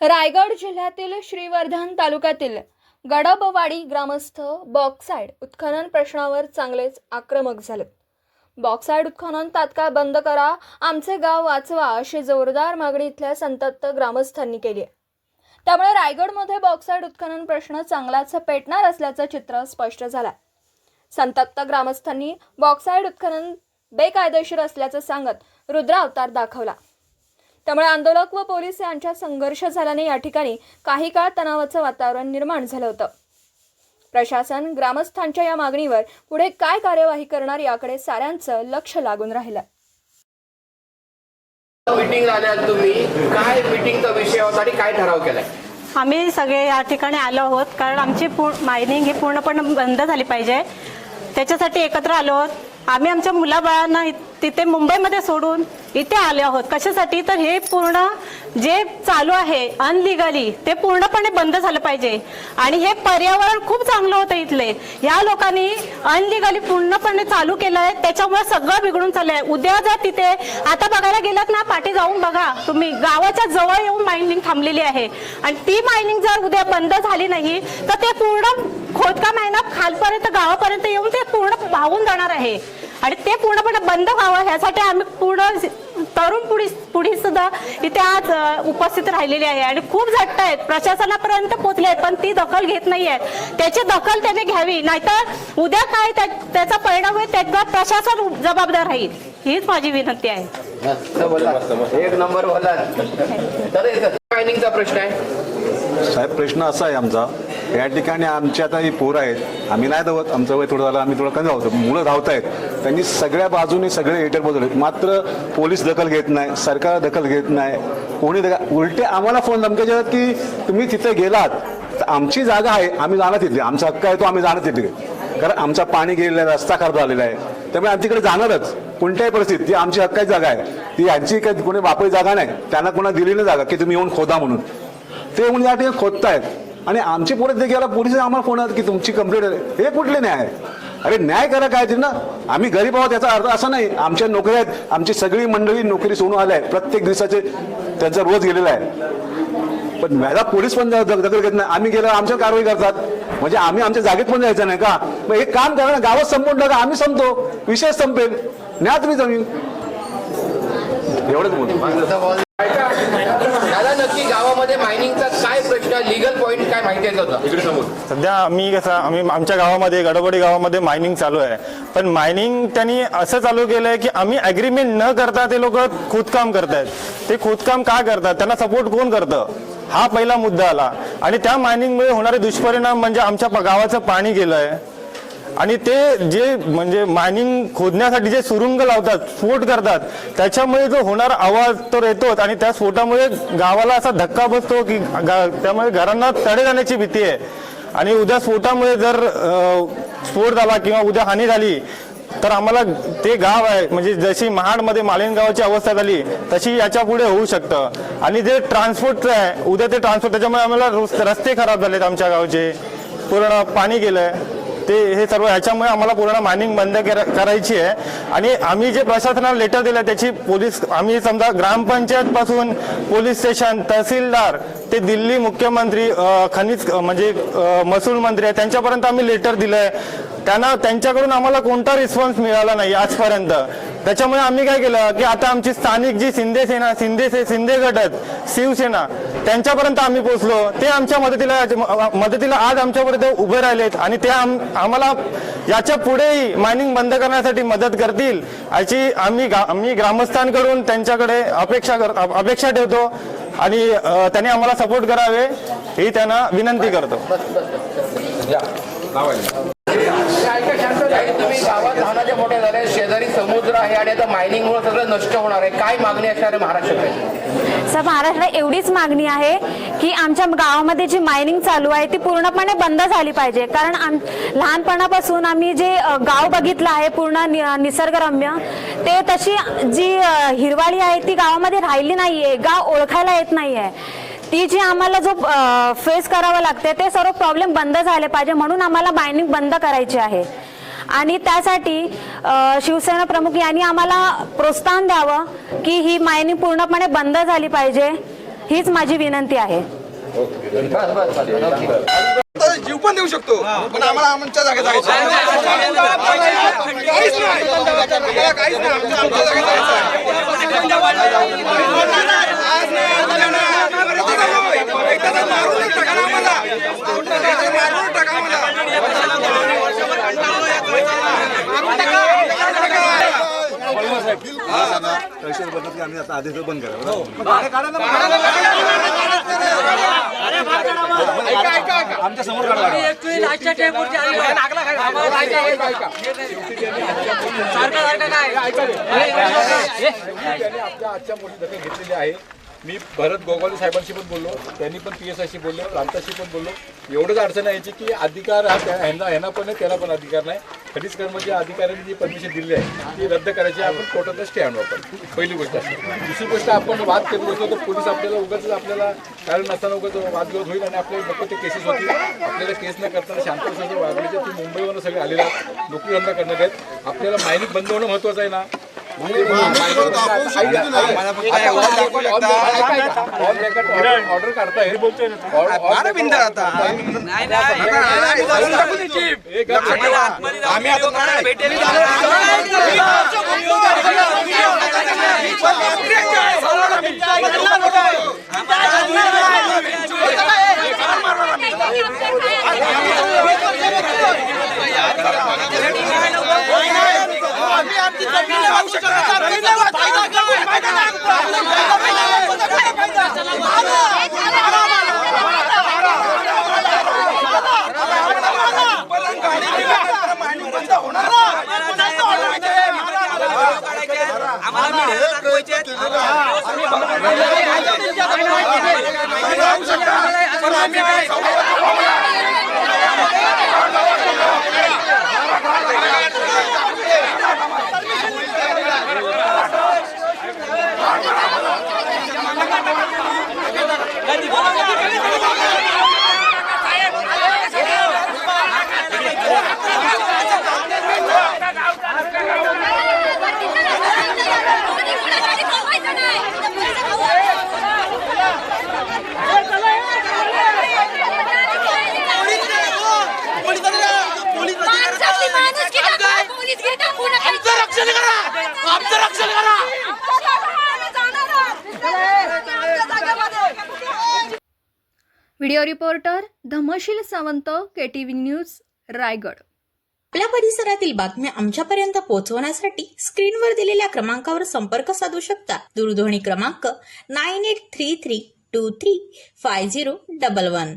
रायगड जिल्ह्यातील श्रीवर्धन तालुक्यातील गडबवाडी ग्रामस्थ बॉक्साईड उत्खनन प्रश्नावर चांगलेच आक्रमक झालेत बॉक्साईड उत्खनन तात्काळ बंद करा आमचे गाव वाचवा अशी जोरदार मागणी इथल्या संतप्त ग्रामस्थांनी केली आहे. त्यामुळे रायगडमध्ये बॉक्साईड उत्खनन प्रश्न चांगलाच पेटणार असल्याचं चित्र स्पष्ट झालं संतप्त ग्रामस्थांनी बॉक्साईड उत्खनन बेकायदेशीर असल्याचं सांगत रुद्र अवतार दाखवला. त्यामुळे आंदोलक व पोलीस यांच्यात संघर्ष झाल्याने या ठिकाणी काही काळ तणावाचं वातावरण निर्माण झालं होतं. प्रशासन ग्रामस्थांच्या या मागणीवर पुढे काय कार्यवाही करणार याकडे साऱ्यांचं लक्ष लागून राहिलं मीटिंग झाल्या तुम्ही. काय मीटिंगचा विषय होता आणि काय ठराव केलाय? आम्ही सगळे या ठिकाणी आलो आहोत. कारण आमची पूर्ण मायनिंग ही पूर्णपणे बंद झाली पाहिजे. त्याच्यासाठी एकत्र आलो आहोत. आम्ही आमच्या मुलाबाळांना इ- तिथे मुंबईमध्ये सोडून इथे आले आहोत. कशासाठी? तर हे पूर्ण जे चालू आहे अनलिगली ते पूर्णपणे बंद झालं पाहिजे. आणि हे पर्यावरण खूप चांगलं होतं इथले. या लोकांनी अनलिगली पूर्णपणे चालू केलं आहे. त्याच्यामुळे सगळं बिघडून चाललंय. उद्या जर तिथे आता बघायला गेलात ना पाठी जाऊन बघा. तुम्ही गावाच्या जवळ येऊन मायनिंग थांबलेली आहे. आणि ती मायनिंग जर उद्या बंद झाली नाही तर ते पूर्ण खोदकाम आहे ना खालपर्यंत गावापर्यंत येऊन ते पूर्ण वाहून जाणार आहे. आणि ते पूर्णपणे बंद व्हावं ह्यासाठी आम्ही पूर्ण तरुण पुढी पुढी सुद्धा इथे आज उपस्थित राहिलेली आहे. आणि खूप झट्ट आहेत. प्रशासनापर्यंत पोहोचले आहेत पण ती दखल घेत नाही आहेत. त्याची दखल त्याने घ्यावी. नाहीतर उद्या काय त्या- त्याचा परिणाम होईल त्याचा प्रशासन जबाबदार राहील. हीच माझी विनंती आहे. एक नंबर प्रश्न आहे. साहेब प्रश्न असा आहे आमचा. या ठिकाणी आमची आता ही पोरं आहेत. आम्ही नाही धावत आमचं वय थोडं झालं आम्ही थोडं कमी धावतो. मुलं धावत आहेत त्यांनी सगळ्या बाजूने सगळे हेटर बदलले मात्र पोलीस दखल घेत नाही सरकार दखल घेत नाही. कोणी दखल उलटे आम्हाला फोन धमक्याच्या की तुम्ही तिथे गेलात. तर आमची जागा आहे आम्ही जाणार तिथे. आमचा हक्क आहे तो आम्ही जाणार तिथे. कारण आमचा पाणी गेलेला आहे रस्ता खराब झालेला आहे. त्यामुळे आम्ही तिकडे जाणारच. कोणत्याही परिस्थितीत ती आमची हक्काची जागा आहे. ती यांची काही कोणी वापरी जागा नाही. त्यांना कोणा दिली नाही जागा की तुम्ही येऊन खोदा म्हणून. ते येऊन या ठिकाणी खोदतायत. आणि आमची पोरं ते गेला पोलीस आम्हाला फोन आला की तुमची कंप्लेंट आहे. हे कुठले न्याय? अरे न्याय करा काय ते ना? आम्ही गरीब आहोत याचा अर्थ असा नाही. आमच्या नोकऱ्या आहेत. आमची सगळी मंडळी नोकरी सोडून आल्या आहे प्रत्येक दिवसाचे त्यांचा रोज गेलेला आहे. पण मॅडम पोलीस पण दखल घेत नाही. आम्ही गेलो आमच्या कारवाई करतात. म्हणजे आम्ही आमच्या जागेत पण जायचं नाही का? मग हे काम करा ना. गावात संपून टाका. आम्ही संपतो. विषय संपेल. न्या तुम्ही जमीन. एवढंच बोलतो काय प्रश्न लिगल पॉइंट काय माहिती आहे होतं इकडे समोर. सध्या आम्ही कसं आम्ही आमच्या गावामध्ये गडबडी गावामध्ये मायनिंग चालू आहे. पण मायनिंग त्यांनी असं चालू केलंय की आम्ही अग्रीमेंट न करता ते लोक खोदकाम करतायत. ते खोदकाम का करतात? त्यांना सपोर्ट कोण करतं? हा पहिला मुद्दा आला. आणि त्या मायनिंगमुळे होणारे दुष्परिणाम म्हणजे आमच्या प- गावाचं पाणी गेलंय. आणि ते जे म्हणजे मायनिंग खोदण्यासाठी जे सुरुंग लावतात स्फोट करतात त्याच्यामुळे जो होणारा आवाज तर येतोच आणि त्या स्फोटामुळे गावाला असा धक्का बसतो की गा- त्यामुळे घरांना तडे जाण्याची भीती आहे. आणि उद्या स्फोटामुळे जर स्फोट झाला किंवा उद्या हानी झाली तर आम्हाला ते गाव आहे म्हणजे जशी महाडमध्ये मालिन गावाची अवस्था झाली तशी याच्यापुढे होऊ शकतं. आणि जे ट्रान्सपोर्टचं आहे उद्या ते ट्रान्सपोर्ट त्याच्यामुळे आम्हाला रस्ते खराब झालेत आमच्या गावचे. पूर्ण पाणी गेलंय. ते हे सर्व ह्याच्यामुळे आम्हाला पूर्ण मायनिंग बंद करायची आहे. आणि आम्ही जे प्रशासनाला लेटर दिलं त्याची पोलीस आम्ही समजा ग्रामपंचायत पासून पोलीस स्टेशन तहसीलदार ते दिल्ली मुख्यमंत्री खनिज म्हणजे महसूल मंत्री आहे त्यांच्यापर्यंत आम्ही लेटर दिलंय. त्यांना त्यांच्याकडून आम्हाला कोणता रिस्पॉन्स मिळाला नाही आजपर्यंत. त्याच्यामुळे आम्ही काय केलं की आता आमची स्थानिक जी शिंदे सेना शिंदे से- शिंदे गट आहेत शिवसेना त्यांच्यापर्यंत आम्ही पोहोचलो. ते आमच्या मदतीला मदतीला आज आमच्यापर्यंत उभे राहिलेत आणि ते आम- आम्हाला याच्या पुढेही मायनिंग बंद करण्यासाठी मदत करतील याची आम्ही गा- आम्ही ग्रामस्थांकडून त्यांच्याकडे अपेक्षा कर अपेक्षा ठेवतो आणि त्यांनी आम्हाला सपोर्ट करावे ही त्यांना विनंती करतो. मोठे झाले शेजारी समुद्र आहे आणि आता मायनिंग मुळे सगळं नष्ट होणार आहे. काय मागणी असणार आहे महाराष्ट्रात सर महाराष्ट्राला एवढीच मागणी आहे की आमच्या गावामध्ये जी मायनिंग चालू आहे ती पूर्णपणे बंद झाली पाहिजे. कारण आम लहानपणापासून आम्ही जे गाव बघितलं आहे पूर्ण निसर्गरम्य ते तशी जी हिरवाळी आहे ती गावामध्ये राहिली नाहीये गाव ओळखायला येत नाहीये. ती जी आम्हाला जो फेस करावं लागते ते सर्व प्रॉब्लेम बंद झाले पाहिजे म्हणून आम्हाला मायनिंग बंद करायची आहे. आणि त्यासाठी शिवसेना प्रमुख यांनी आम्हाला प्रोत्साहन द्यावं की ही मायनिंग पूर्णपणे बंद झाली पाहिजे हीच माझी विनंती आहे. जीव पण देऊ शकतो पण आम्हाला आमच्या जागेत जायचं काहीच नाही आम्हाला काहीच नाही आमच्या आमच्या जागेत जायचं एकदा मारून टाका आम्हाला. मारून टाका आम्हाला. पैसे की आम्ही आता आधी तर बंद करा आमच्यासमोर आपल्या आजच्या मोठी दखल घेतलेली आहे मी भरत गोगावले साहेबांशी पण बोललो त्यांनी पण पी एस आयशी बोललो प्रांताशी पण बोललो एवढंच अडचण आहे याची की अधिकार हा ह्यांना ह्यांना पण आहे त्याला पण अधिकार नाही खनिज कर्मच्या अधिकाऱ्यांनी जी परमिशन दिली आहे ती रद्द करायची आपण कोर्टातच स्टे आणू आपण. पहिली गोष्ट. अशी दुसरी गोष्ट आपण वाद करत असतो तर पोलीस आपल्याला उगाच आपल्याला कारण नसताना उगाच वादविवाद होईल आणि आपल्याला नको ते केसेस होतील. आपल्याला केस न करताना शांत बसायचं ते मुंबईवरून सगळे आलेले आहेत. नोकरी धंदा करणार आहेत. आपल्याला मायनिक बंद होणं महत्वाचं आहे ना. ऑर्डर काढताय बोलतोय मारा आम्ही आमचं रक्षण करा. आमचं रक्षण करा. Video reporter Dhamshil Sawant K T V news Raigad. आपल्या परिसरातील बातम्या आमच्यापर्यंत पोहोचवण्यासाठी स्क्रीनवर दिलेल्या क्रमांकावर संपर्क साधू शकता. दूरध्वनी क्रमांक nine eight three three two three five zero double one.